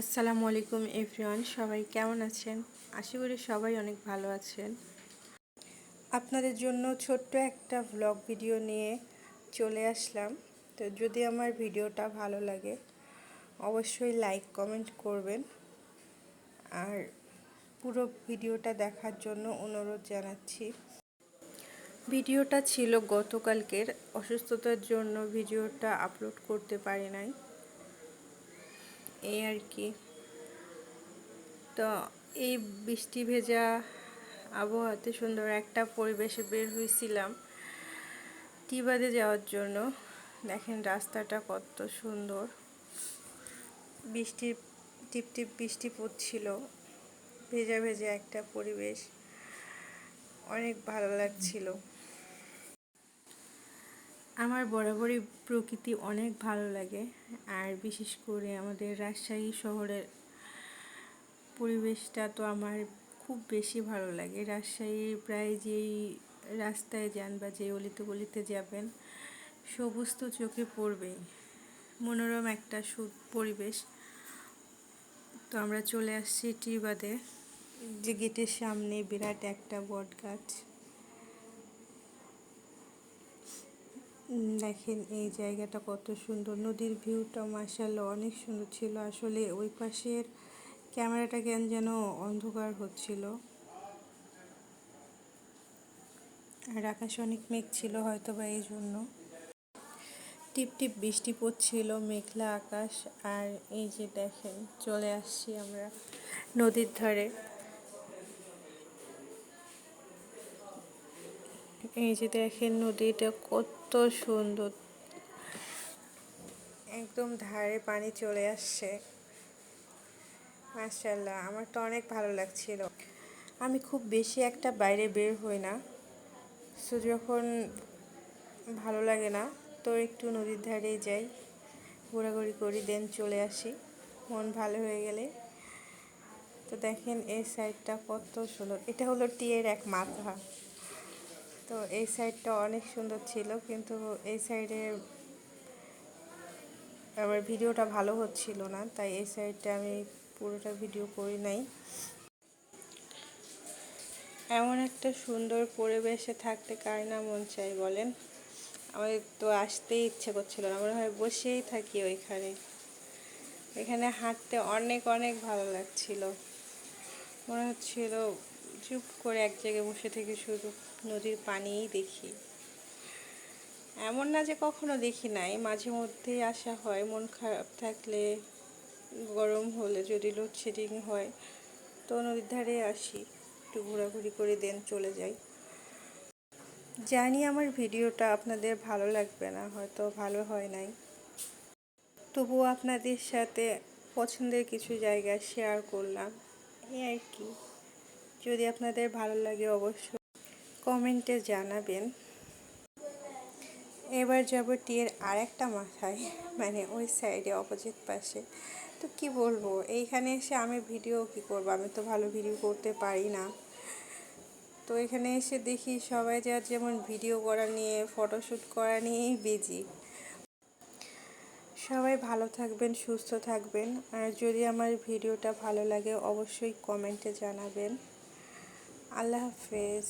আসসালামু আলাইকুম এভরিওয়ান, সবাই কেমন আছেন? আশা করি সবাই অনেক ভালো আছেন। আপনাদের জন্য ছোট্ট একটা ভ্লগ ভিডিও নিয়ে চলে আসলাম। তো যদি আমার ভিডিওটা ভালো লাগে, অবশ্যই লাইক কমেন্ট করবেন। আর পুরো ভিডিওটা দেখার জন্য অনুরোধ জানাচ্ছি। ভিডিওটা ছিল গতকালকের, অসুস্থতার জন্য ভিডিওটা আপলোড করতে পারি নাই। এই আর কি। তো এই বৃষ্টি ভেজা আবহাওয়াতে সুন্দর একটা পরিবেশে বের হয়েছিলাম টিবাদে যাওয়ার জন্য। দেখেন রাস্তাটা কত সুন্দর। বৃষ্টি, টিপ টিপ বৃষ্টি পড়ছিল। ভেজা ভেজা একটা পরিবেশ। অনেক ভালো লাগছিল। আমার বরাবরই প্রকৃতি অনেক ভালো লাগে। আর বিশেষ করে আমাদের রাজশাহী শহরের পরিবেশটা তো আমার খুব বেশি ভালো লাগে। রাজশাহীর প্রায় যেই রাস্তায় যান বা যে অলিতে গলিতে যাবেন, সবুজ তো চোখে পড়বেই। মনোরম একটা সু পরিবেশ। তো আমরা চলে আসছি টিবাদে। যে গেটের সামনে বিরাট একটা বট গাছ দেখেন এই জায়গাটা কত সুন্দর। নদীর ভিউটা মার্শাল্লাহ অনেক সুন্দর ছিল। আসলে ওই পাশের ক্যামেরাটা কেন যেন অন্ধকার হচ্ছিল। আর আকাশ অনেক মেঘ ছিল হয়তো বা এই জন্য। টিপ টিপ বৃষ্টি পড়ছিল, মেঘলা আকাশ। আর এই যে দেখেন, চলে আসছি আমরা নদীর ধারে। এই যে দেখেন নদীটা কত সুন্দর। একদম ধারে পানি চলে আসছে। মার্শাল্লাহ আমার তো অনেক ভালো লাগছিল। আমি খুব বেশি একটা বাইরে বের হই না। সো যখন ভালো লাগে না, তো একটু নদীর ধারেই যাই। ঘোরাঘুরি করি দেন চলে আসি। মন ভালো হয়ে গেলে। তো দেখেন, এই সাইডটা কত সুন্দর। এটা হলো টিয়ের এক মাথা। তো এই সাইডটা অনেক সুন্দর ছিল, কিন্তু এই সাইডে আমার ভিডিওটা ভালো হচ্ছিল না, তাই এই সাইডটা আমি পুরোটা ভিডিও করি নাই। এমন একটা সুন্দর পরিবেশে থাকতে কার না মন চাই বলেন? আমার তো আসতেই ইচ্ছে করছিল না, মনে হয় বসেই থাকি ওইখানে। এখানে হাঁটতে অনেক অনেক ভালো লাগছিল। মনে হচ্ছিল চুপ করে এক জায়গায় বসে থেকে শুধু নদীর পানিই দেখি। এমন না যে কখনো দেখি নাই, মাঝে মধ্যেই আসা হয়, মন খারাপ থাকলে গরম হলে যদি লোডশেডিং হয়, তো নদীর ধারে আসি, একটু ঘোরাঘুরি করে দেন চলে যাই। জানি আমার ভিডিওটা আপনাদের ভালো লাগবে না, হয়তো ভালো হয় নাই। তবুও আপনাদের সাথে পছন্দের কিছু জায়গা শেয়ার করলাম, এই আর কি। যদি আপনাদের ভালো লাগে অবশ্যই কমেন্টে জানাবেন। এবার যাব টিয়ের আর একটা মাথায় মানে ওই সাইডে অপোজিট পাশে। তো কি বলব, এইখানে এসে আমি ভিডিও কি করব? আমি তো ভালো ভিডিও করতে পারি না। তো এখানে এসে দেখি সবাই যার যেমন ভিডিও করা নিয়ে ফটোশ্যুট করা নিয়েই বিজি সবাই ভালো থাকবেন, সুস্থ থাকবেন। আর যদি আমার ভিডিওটা ভালো লাগে, অবশ্যই কমেন্টে জানাবেন। আল্লাহ হাফেজ